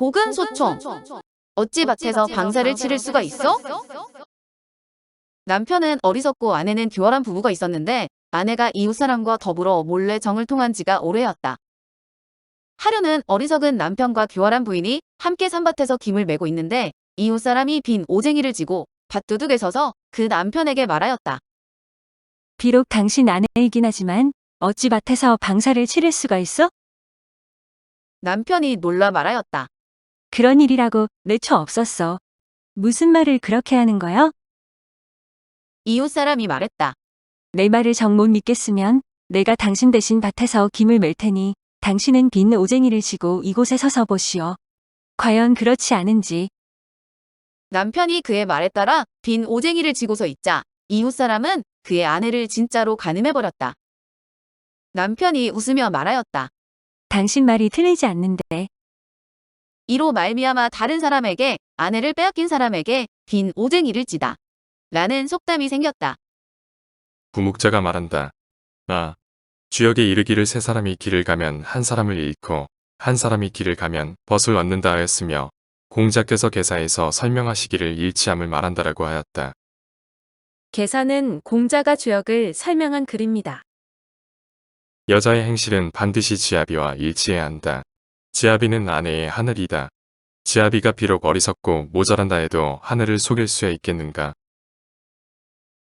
고근 소총. 어찌 밭에서 방사를 치를 수가 있어? 남편은 어리석고 아내는 교활한 부부가 있었는데 아내가 이웃 사람과 더불어 몰래 정을 통한 지가 오래였다. 하루는 어리석은 남편과 교활한 부인이 함께 산밭에서 김을 메고 있는데 이웃 사람이 빈 오쟁이를 지고 밭두둑에 서서 그 남편에게 말하였다. 비록 당신 아내이긴 하지만 어찌 밭에서 방사를 치를 수가 있어? 남편이 놀라 말하였다. 그런 일이라고 내처 없었어. 무슨 말을 그렇게 하는 거야? 이웃 사람이 말했다. 내 말을 정 못 믿겠으면 내가 당신 대신 밭에서 김을 멜 테니 당신은 빈 오쟁이를 지고 이곳에 서서 보시오. 과연 그렇지 않은지 남편이 그의 말에 따라 빈 오쟁이를 지고서 있자 이웃 사람은 그의 아내를 진짜로 가늠해버렸다. 남편이 웃으며 말하였다. 당신 말이 틀리지 않는데 이로 말미암아 다른 사람에게 아내를 빼앗긴 사람에게 빈 오쟁이를 지다. 라는 속담이 생겼다. 부목자가 말한다. 아, 주역에 이르기를 세 사람이 길을 가면 한 사람을 잃고 한 사람이 길을 가면 벗을 얻는다 하였으며 공자께서 계사에서 설명하시기를 일치함을 말한다라고 하였다. 계산은 공자가 주역을 설명한 글입니다. 여자의 행실은 반드시 지아비와 일치해야 한다. 지아비는 아내의 하늘이다. 지아비가 비록 어리석고 모자란다 해도 하늘을 속일 수야 있겠는가.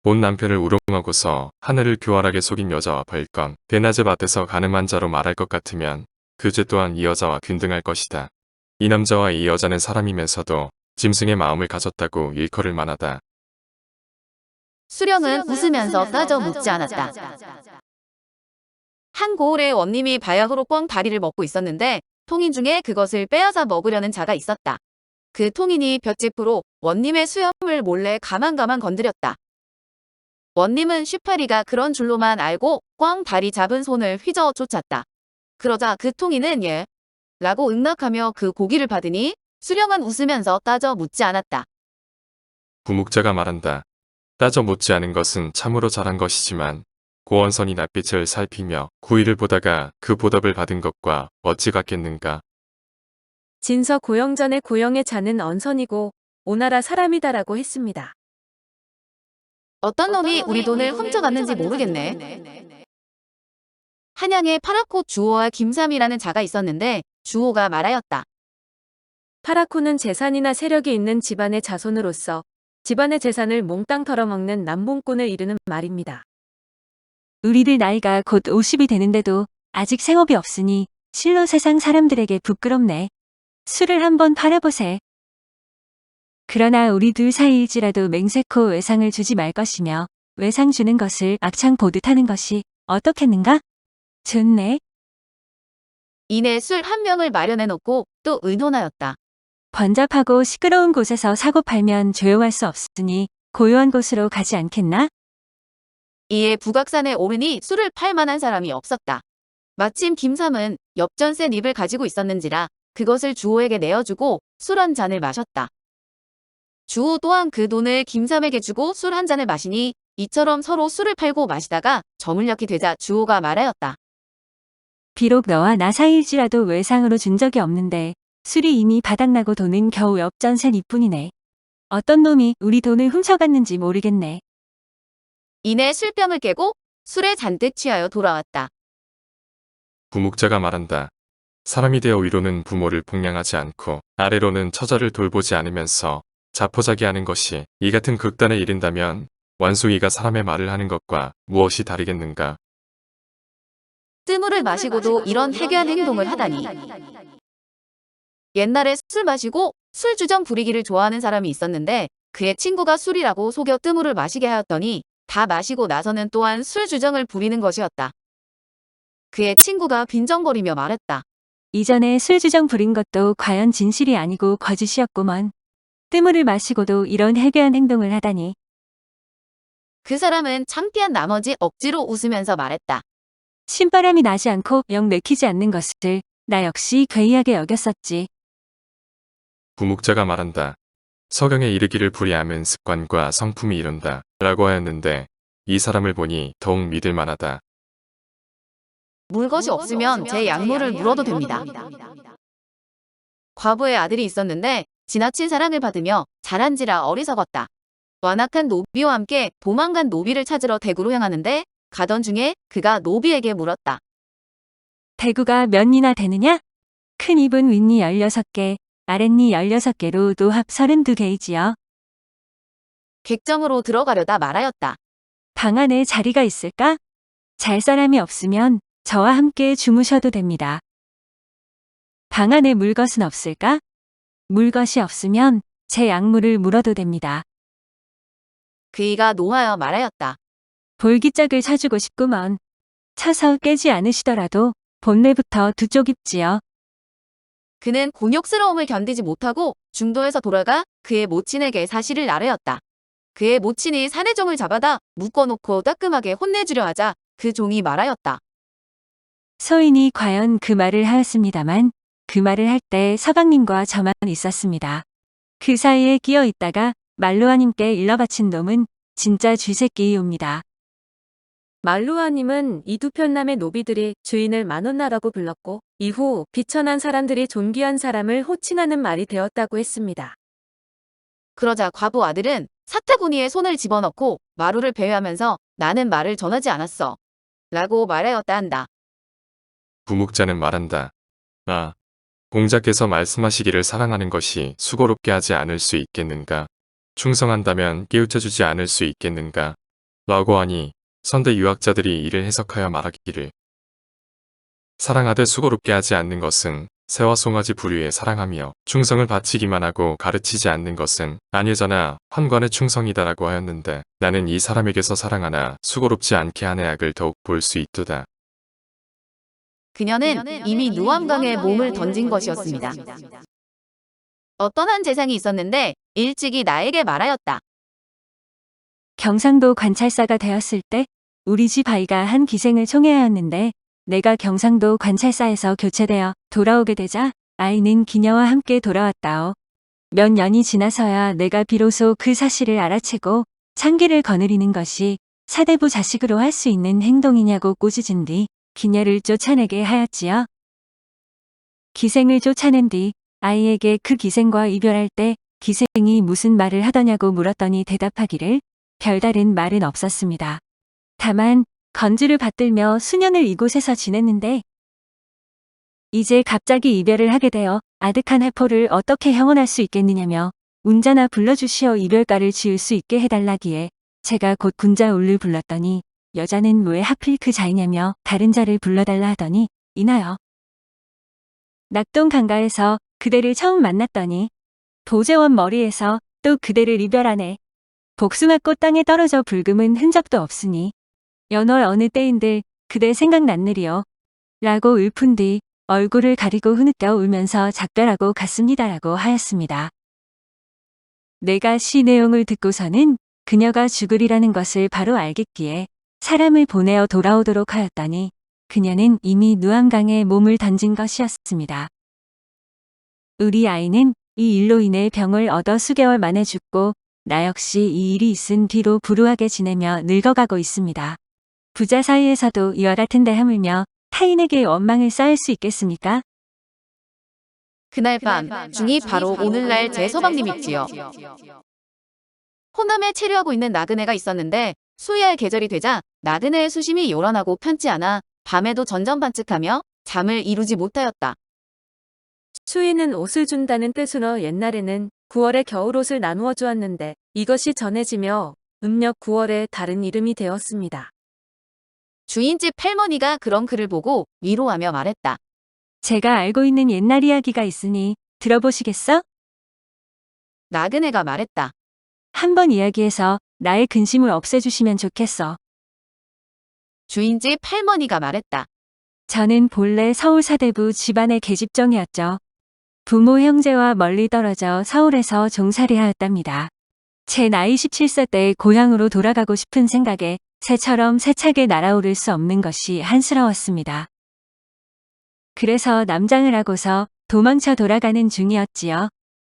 본 남편을 우롱하고서 하늘을 교활하게 속인 여자와 벌건 대낮에 밭에서 가늠한 자로 말할 것 같으면 그 죄 또한 이 여자와 균등할 것이다. 이 남자와 이 여자는 사람이면서도 짐승의 마음을 가졌다고 일컬을 만하다. 수령은 웃으면서 따져 묻지 않았다. 한 고을에 원님이 바야흐로 뻥 다리를 먹고 있었는데 통인 중에 그것을 빼앗아 먹으려는 자가 있었다. 그 통인이 볏짚으로 원님의 수염을 몰래 가만가만 건드렸다. 원님은 쉬파리가 그런 줄로만 알고 꽝 다리 잡은 손을 휘저어 쫓았다. 그러자 그 통인은 예. 라고 응낙하며 그 고기를 받으니 수령은 웃으면서 따져 묻지 않았다. 부목자가 말한다. 따져 묻지 않은 것은 참으로 잘한 것이지만 고원선이 낯빛을 살피며 구의를 보다가 그 보답을 받은 것과 어찌 같겠는가. 진서 고영전의 고영의 자는 언선이고 오나라 사람이다라고 했습니다. 어떤 놈이 우리 돈을 훔쳐갔는지 모르겠네. 한양에 파라코 주호와 김삼이라는 자가 있었는데 주호가 말하였다. 파라코는 재산이나 세력이 있는 집안의 자손으로서 집안의 재산을 몽땅 털어먹는 남봉꾼을 이르는 말입니다. 우리들 나이가 곧 50이 되는데도 아직 생업이 없으니 실로 세상 사람들에게 부끄럽네. 술을 한번 팔아보세. 그러나 우리 둘 사이일지라도 맹세코 외상을 주지 말 것이며 외상 주는 것을 악창 보듯 하는 것이 어떻겠는가? 좋네. 이내 술 한 명을 마련해 놓고 또 의논하였다. 번잡하고 시끄러운 곳에서 사고 팔면 조용할 수 없으니 고요한 곳으로 가지 않겠나? 이에 북악산에 오르니 술을 팔 만한 사람이 없었다. 마침 김삼은 엽전 센 입을 가지고 있었는지라 그것을 주호에게 내어주고 술 한 잔을 마셨다. 주호 또한 그 돈을 김삼에게 주고 술 한 잔을 마시니 이처럼 서로 술을 팔고 마시다가 저물녘이 되자 주호가 말하였다. 비록 너와 나 사이일지라도 외상으로 준 적이 없는데 술이 이미 바닥나고 돈은 겨우 엽전센 이뿐이네. 어떤 놈이 우리 돈을 훔쳐갔는지 모르겠네. 이내 술병을 깨고 술에 잔뜩 취하여 돌아왔다. 부목자가 말한다. 사람이 되어 위로는 부모를 폭량하지 않고 아래로는 처자를 돌보지 않으면서 자포자기하는 것이 이 같은 극단에 이른다면 완숭이가 사람의 말을 하는 것과 무엇이 다르겠는가. 뜨물을 마시고도 이런 해괴한 행동을 하다니. 옛날에 술 마시고 술 주정 부리기를 좋아하는 사람이 있었는데 그의 친구가 술이라고 속여 뜨물을 마시게 하였더니 다 마시고 나서는 또한 술 주정을 부리는 것이었다. 그의 친구가 빈정거리며 말했다. 이전에 술 주정 부린 것도 과연 진실이 아니고 거짓이었구먼. 뜨물을 마시고도 이런 해괴한 행동을 하다니. 그 사람은 창피한 나머지 억지로 웃으면서 말했다. 신바람이 나지 않고 영 내키지 않는 것을 나 역시 괴이하게 여겼었지. 부목자가 말한다. 서경에 이르기를 불이함은 습관과 성품이 이룬다. 라고 하였는데 이 사람을 보니 더욱 믿을 만하다. 물 것이 없으면 제 약물을 물어도 됩니다. 과부의 아들이 있었는데 지나친 사랑을 받으며 자란지라 어리석었다. 완악한 노비와 함께 도망간 노비를 찾으러 대구로 향하는데 가던 중에 그가 노비에게 물었다. 대구가 몇 리나 되느냐? 큰 입은 윗니 16개, 아랫니 16개로 노합 32개이지요. 객정으로 들어가려다 말하였다. 방 안에 자리가 있을까? 잘 사람이 없으면 저와 함께 주무셔도 됩니다. 방 안에 물 것은 없을까? 물 것이 없으면 제 약물을 물어도 됩니다. 그이가 노하여 말하였다. 볼기짝을 사주고 싶구먼. 차서 깨지 않으시더라도 본내부터 두 쪽 입지요. 그는 곤욕스러움을 견디지 못하고 중도에서 돌아가 그의 모친에게 사실을 나르였다. 그의 모친이 사내종을 잡아다 묶어놓고 따끔하게 혼내주려 하자 그 종이 말하였다. 소인이 과연 그 말을 하였습니다만 그 말을 할 때 서방님과 저만 있었습니다. 그 사이에 끼어 있다가 말로아님께 일러바친 놈은 진짜 쥐새끼이옵니다. 말루아님은 이 두 편남의 노비들이 주인을 만원나라고 불렀고 이후 비천한 사람들이 존귀한 사람을 호칭하는 말이 되었다고 했습니다. 그러자 과부 아들은 사태구니에 손을 집어넣고 마루를 배회하면서 나는 말을 전하지 않았어. 라고 말하였다 한다. 부목자는 말한다. 아, 공자께서 말씀하시기를 사랑하는 것이 수고롭게 하지 않을 수 있겠는가? 충성한다면 깨우쳐주지 않을 수 있겠는가? 라고 하니 선대 유학자들이 이를 해석하여 말하기를 사랑하되 수고롭게 하지 않는 것은 새와 송아지 부류에 사랑하며 충성을 바치기만 하고 가르치지 않는 것은 아니잖아 환관의 충성이다라고 하였는데 나는 이 사람에게서 사랑하나 수고롭지 않게 하는 악을 더욱 볼 수 있도다. 그녀는 이미 누암강에 몸을 던진 것이었습니다. 어떤 한 재상이 있었는데 일찍이 나에게 말하였다. 경상도 관찰사가 되었을 때 우리 집 아이가 한 기생을 총애하였는데 내가 경상도 관찰사에서 교체되어 돌아오게 되자 아이는 기녀와 함께 돌아왔다오. 몇 년이 지나서야 내가 비로소 그 사실을 알아채고 창기를 거느리는 것이 사대부 자식으로 할 수 있는 행동이냐고 꼬집은 뒤 기녀를 쫓아내게 하였지요. 기생을 쫓아낸 뒤 아이에게 그 기생과 이별할 때 기생이 무슨 말을 하더냐고 물었더니 대답하기를 별다른 말은 없었습니다. 다만 건주를 받들며 수년을 이곳에서 지냈는데 이제 갑자기 이별을 하게 되어 아득한 해포를 어떻게 형언할 수 있겠느냐며 운자나 불러주시어 이별가를 지을 수 있게 해달라기에 제가 곧 군자 울를 불렀더니 여자는 왜 하필 그 자이냐며 다른 자를 불러달라 하더니 이나요. 낙동 강가에서 그대를 처음 만났더니 도제원 머리에서 또 그대를 이별하네. 복숭아꽃 땅에 떨어져 붉음은 흔적도 없으니 연월 어느 때인들 그대 생각났느리요. 라고 읊은 뒤 얼굴을 가리고 흐느껴 울면서 작별하고 갔습니다라고 하였습니다. 내가 시 내용을 듣고서는 그녀가 죽으리라는 것을 바로 알겠기에 사람을 보내어 돌아오도록 하였더니 그녀는 이미 누암강에 몸을 던진 것이었습니다. 우리 아이는 이 일로 인해 병을 얻어 수개월 만에 죽고 나 역시 이 일이 있은 뒤로 불우하게 지내며 늙어가고 있습니다. 부자 사이에서도 이와 같은데 하물며 타인에게 원망을 쌓을 수 있겠습니까? 그날 밤 중이 바로 오늘날 제 서방님이지요. 호남에 체류하고 있는 나그네가 있었는데 수의할 계절이 되자 나그네의 수심이 요란하고 편치 않아 밤에도 전전반측하며 잠을 이루지 못하였다. 수인은 옷을 준다는 뜻으로 옛날에는 9월에 겨울옷을 나누어 주었는데 이것이 전해지며 음력 9월에 다른 이름이 되었습니다. 주인집 할머니가 그런 글을 보고 위로하며 말했다. 제가 알고 있는 옛날 이야기가 있으니 들어보시겠어? 나그네가 말했다. 한번 이야기해서 나의 근심을 없애주시면 좋겠어. 주인집 할머니가 말했다. 저는 본래 서울 사대부 집안의 계집종이었죠. 부모 형제와 멀리 떨어져 서울에서 종살이 하였답니다. 제 나이 17세 때 고향으로 돌아가고 싶은 생각에 새처럼 세차게 날아오를 수 없는 것이 한스러웠습니다. 그래서 남장을 하고서 도망쳐 돌아가는 중이었지요.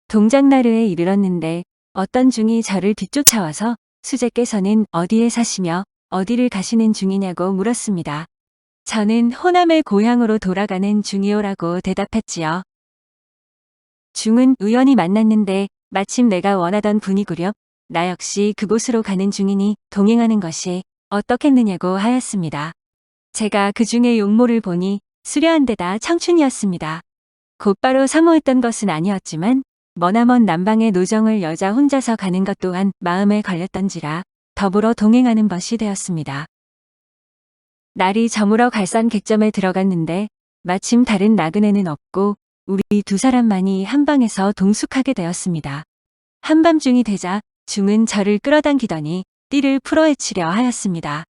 동작나루에 이르렀는데 어떤 중이 저를 뒤쫓아와서 수제께서는 어디에 사시며 어디를 가시는 중이냐고 물었습니다. 저는 호남의 고향으로 돌아가는 중이오라고 대답했지요. 중은 우연히 만났는데 마침 내가 원하던 분이구려. 나 역시 그곳으로 가는 중이니 동행하는 것이 어떻겠느냐고 하였습니다. 제가 그 중에 용모를 보니 수려한 데다 청춘이었습니다. 곧바로 사모했던 것은 아니었지만 머나먼 남방의 노정을 여자 혼자서 가는 것 또한 마음에 걸렸던지라 더불어 동행하는 것이 되었습니다. 날이 저물어 갈산 객점에 들어갔는데 마침 다른 나그네는 없고 우리 두 사람만이 한방에서 동숙하게 되었습니다. 한밤중이 되자 중은 저를 끌어당기더니 띠를 풀어헤치려 하였습니다.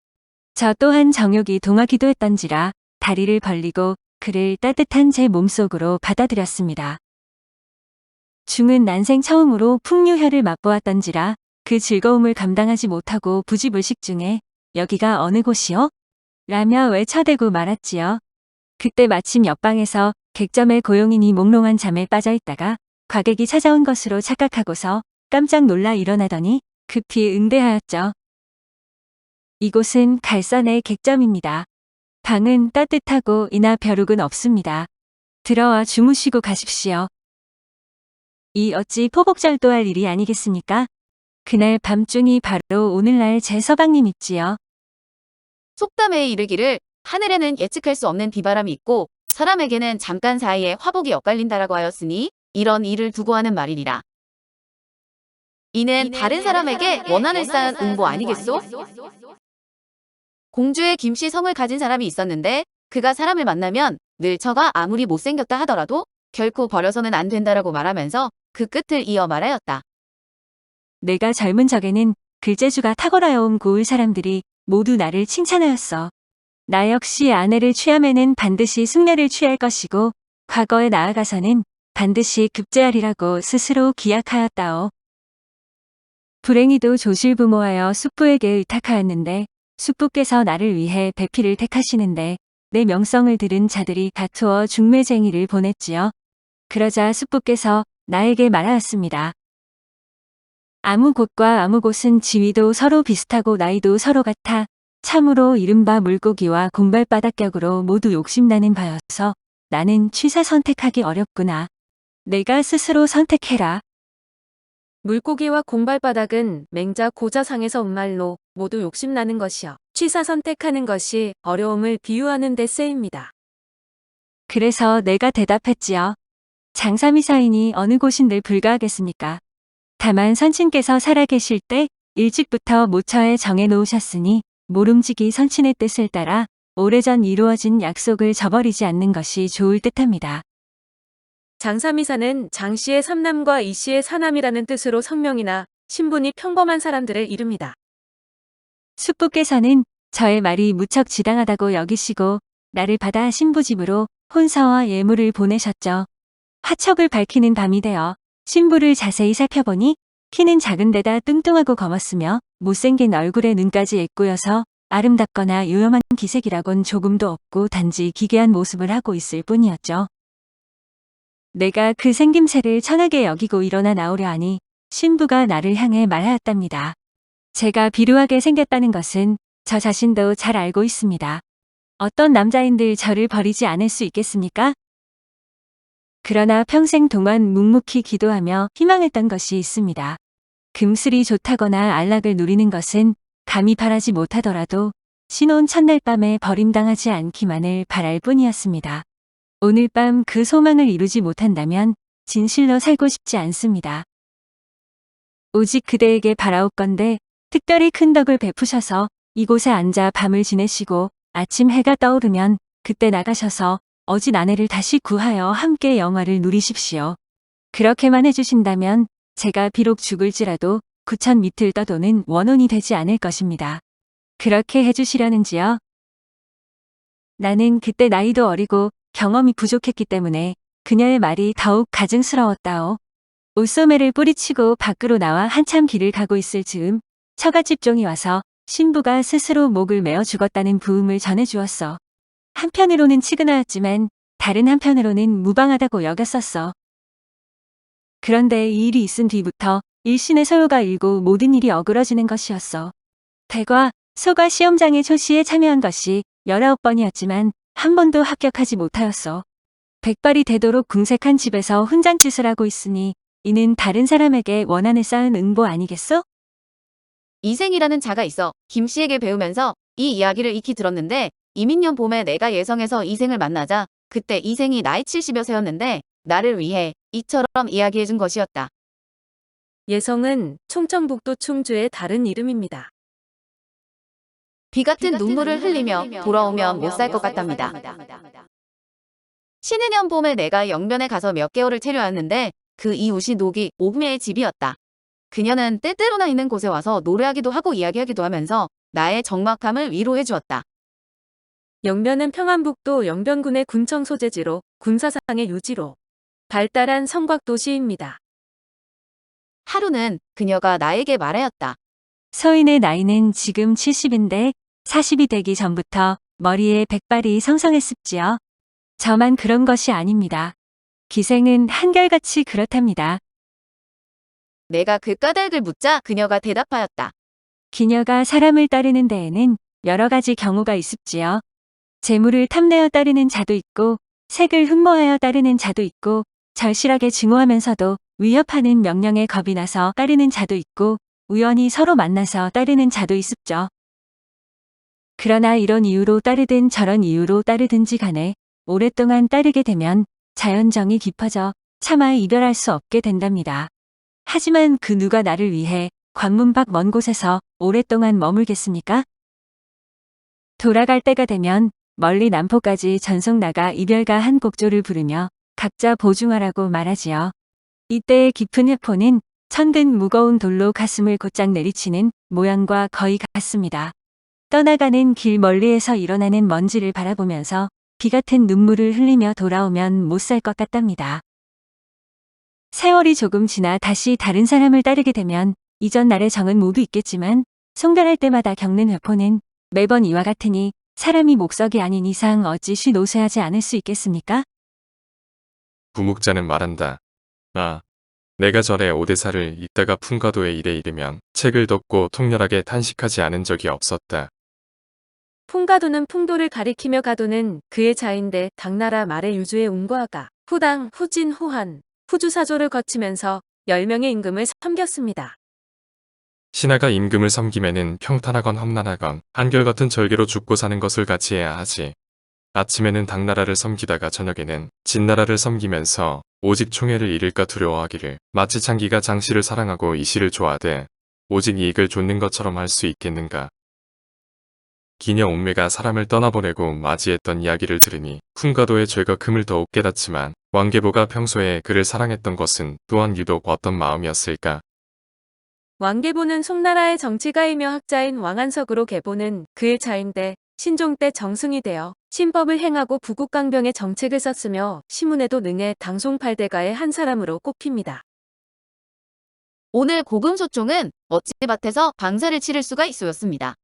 저 또한 정욕이 동하기도 했던지라 다리를 벌리고 그를 따뜻한 제 몸속으로 받아들였습니다. 중은 난생 처음으로 풍류혈을 맛보았던지라 그 즐거움을 감당하지 못하고 부지불식 중에 여기가 어느 곳이요? 라며 외쳐대고 말았지요. 그때 마침 옆방에서 객점의 고용인이 몽롱한 잠에 빠져 있다가 과객이 찾아온 것으로 착각하고서 깜짝 놀라 일어나더니 급히 응대하였죠. 이곳은 갈산의 객점입니다. 방은 따뜻하고 이나 벼룩은 없습니다. 들어와 주무시고 가십시오. 이 어찌 포복절도 할 일이 아니겠습니까? 그날 밤중이 바로 오늘날 제 서방님 있지요. 속담에 이르기를 하늘에는 예측할 수 없는 비바람이 있고 사람에게는 잠깐 사이에 화복이 엇갈린다라고 하였으니 이런 일을 두고 하는 말이니라. 이는 다른 사람에게 원한을 쌓은 응보 아니겠소? 공주의 김씨 성을 가진 사람이 있었는데 그가 사람을 만나면 늘 처가 아무리 못생겼다 하더라도 결코 버려서는 안 된다라고 말하면서 그 끝을 이어 말하였다. 내가 젊은 적에는 글재주가 탁월하여 온 고을 사람들이 모두 나를 칭찬하였어. 나 역시 아내를 취하면은 반드시 숙녀를 취할 것이고 과거에 나아가서는 반드시 급제하리라고 스스로 기약하였다오. 불행히도 조실부모하여 숙부에게 의탁하였는데 숙부께서 나를 위해 배필을 택하시는데 내 명성을 들은 자들이 다투어 중매쟁이를 보냈지요. 그러자 숙부께서 나에게 말하였습니다. 아무 곳과 아무 곳은 지위도 서로 비슷하고 나이도 서로 같아 참으로 이른바 물고기와 공발바닥격으로 모두 욕심나는 바여서 나는 취사 선택하기 어렵구나. 내가 스스로 선택해라. 물고기와 공발바닥은 맹자 고자상에서 온 말로 모두 욕심나는 것이요. 취사 선택하는 것이 어려움을 비유하는 데 쓰입니다. 그래서 내가 대답했지요. 장사미사이니 어느 곳인들 불가하겠습니까? 다만 선친께서 살아계실 때 일찍부터 모처에 정해 놓으셨으니 모름지기 선친의 뜻을 따라 오래전 이루어진 약속을 저버리지 않는 것이 좋을 듯합니다. 장사미사는 장씨의 삼남과 이씨의 사남이라는 뜻으로 성명이나 신분이 평범한 사람들을 이릅니다. 숙부께서는 저의 말이 무척 지당하다고 여기시고 나를 받아 신부집으로 혼서와 예물을 보내셨죠. 화척을 밝히는 밤이 되어 신부를 자세히 살펴보니 키는 작은 데다 뚱뚱하고 검었으며 못생긴 얼굴에 눈까지 예꼬여서 아름답거나 요염한 기색이라곤 조금도 없고 단지 기괴한 모습을 하고 있을 뿐이었죠. 내가 그 생김새를 천하게 여기고 일어나 나오려 하니 신부가 나를 향해 말하였답니다. 제가 비루하게 생겼다는 것은 저 자신도 잘 알고 있습니다. 어떤 남자인들 저를 버리지 않을 수 있겠습니까? 그러나 평생 동안 묵묵히 기도하며 희망했던 것이 있습니다. 금슬이 좋다거나 안락을 누리는 것은 감히 바라지 못하더라도 신혼 첫날 밤에 버림당하지 않기만을 바랄 뿐이었습니다. 오늘 밤 그 소망을 이루지 못한다면 진실로 살고 싶지 않습니다. 오직 그대에게 바라올 건데 특별히 큰 덕을 베푸셔서 이곳에 앉아 밤을 지내시고 아침 해가 떠오르면 그때 나가셔서 어진 아내를 다시 구하여 함께 영화를 누리십시오. 그렇게만 해주신다면 제가 비록 죽을지라도 구천 밑을 떠도는 원혼이 되지 않을 것입니다. 그렇게 해주시려는지요? 나는 그때 나이도 어리고 경험이 부족했기 때문에 그녀의 말이 더욱 가증스러웠다오. 옷소매를 뿌리치고 밖으로 나와 한참 길을 가고 있을 즈음 처갓집 종이 와서 신부가 스스로 목을 메어 죽었다는 부음을 전해주었어. 한편으로는 치근하였지만 다른 한편으로는 무방하다고 여겼었어. 그런데 이 일이 있은 뒤부터 일신의 소요가 일고 모든 일이 어그러지는 것이었어. 대과, 소가 시험장의 초시에 참여한 것이 19번이었지만 한 번도 합격하지 못하였어. 백발이 되도록 궁색한 집에서 훈장짓을 하고 있으니 이는 다른 사람에게 원한을 쌓은 응보 아니겠소? 이생이라는 자가 있어 김 씨에게 배우면서 이 이야기를 익히 들었는데 이민년 봄에 내가 예성에서 이생을 만나자 그때 이생이 나이 70여 세였는데 나를 위해 이처럼 이야기해 준 것이었다. 예성은 충청북도 충주의 다른 이름입니다. 비 같은 눈물을 흘리며 돌아오면 못 살 것 같답니다. 신해년 봄에 내가 영변에 가서 몇 개월을 체류하였는데 그 이웃이 노기 오부매의 집이었다. 그녀는 때때로나 있는 곳에 와서 노래하기도 하고 이야기하기도 하면서 나의 적막함을 위로해 주었다. 영변은 평안북도 영변군의 군청 소재지로 군사상의 유지로 발달한 성곽 도시입니다. 하루는 그녀가 나에게 말하였다. 서인의 나이는 지금 70인데 40이 되기 전부터 머리에 백발이 성성했습지요. 저만 그런 것이 아닙니다. 기생은 한결같이 그렇답니다. 내가 그 까닭을 묻자 그녀가 대답하였다. 기녀가 사람을 따르는 데에는 여러 가지 경우가 있습지요. 재물을 탐내어 따르는 자도 있고, 색을 흠모하여 따르는 자도 있고, 절실하게 증오하면서도 위협하는 명령에 겁이 나서 따르는 자도 있고, 우연히 서로 만나서 따르는 자도 있습죠. 그러나 이런 이유로 따르든 저런 이유로 따르든지 간에 오랫동안 따르게 되면 자연정이 깊어져 차마 이별할 수 없게 된답니다. 하지만 그 누가 나를 위해 관문 밖 먼 곳에서 오랫동안 머물겠습니까? 돌아갈 때가 되면 멀리 남포까지 전속 나가 이별가 한 곡조를 부르며 각자 보증하라고 말하지요. 이때의 깊은 회포는 천근 무거운 돌로 가슴을 곧장 내리치는 모양과 거의 같습니다. 떠나가는 길 멀리에서 일어나는 먼지를 바라보면서 비 같은 눈물을 흘리며 돌아오면 못 살 것 같답니다. 세월이 조금 지나 다시 다른 사람을 따르게 되면 이전 날의 정은 모두 있겠지만 송별할 때마다 겪는 회포는 매번 이와 같으니 사람이 목석이 아닌 이상 어찌 쉬 노쇠하지 않을 수 있겠습니까? 부묵자는 말한다. 아, 내가 전에 오대사를 이따가 풍가도에 일에 이르면 책을 덮고 통렬하게 탄식하지 않은 적이 없었다. 풍가도는 풍도를 가리키며 가도는 그의 자인데 당나라 말의 유주의 운과가 후당, 후진, 후한, 후주사조를 거치면서 10명의 임금을 섬겼습니다. 신하가 임금을 섬기면은 평탄하건 험난하건 한결같은 절개로 죽고 사는 것을 같이 해야 하지. 아침에는 당나라를 섬기다가 저녁에는 진나라를 섬기면서 오직 총애를 잃을까 두려워하기를 마치 창기가 장씨를 사랑하고 이씨를 좋아하되 오직 이익을 좇는 것처럼 할 수 있겠는가. 기녀 옥매가 사람을 떠나보내고 맞이했던 이야기를 들으니 풍가도의 죄가 금을 더욱 깨닫지만 왕계보가 평소에 그를 사랑했던 것은 또한 유독 어떤 마음이었을까. 왕계보는 송나라의 정치가이며 학자인 왕한석으로 계보는 그의 자인데 신종 때 정승이 되어 신법을 행하고 부국강병의 정책을 썼으며 시문에도 능해 당송팔대가의 한 사람으로 꼽힙니다. 오늘 고금소총은 어찌밭에서 방사를 치를 수가 있어였습니다.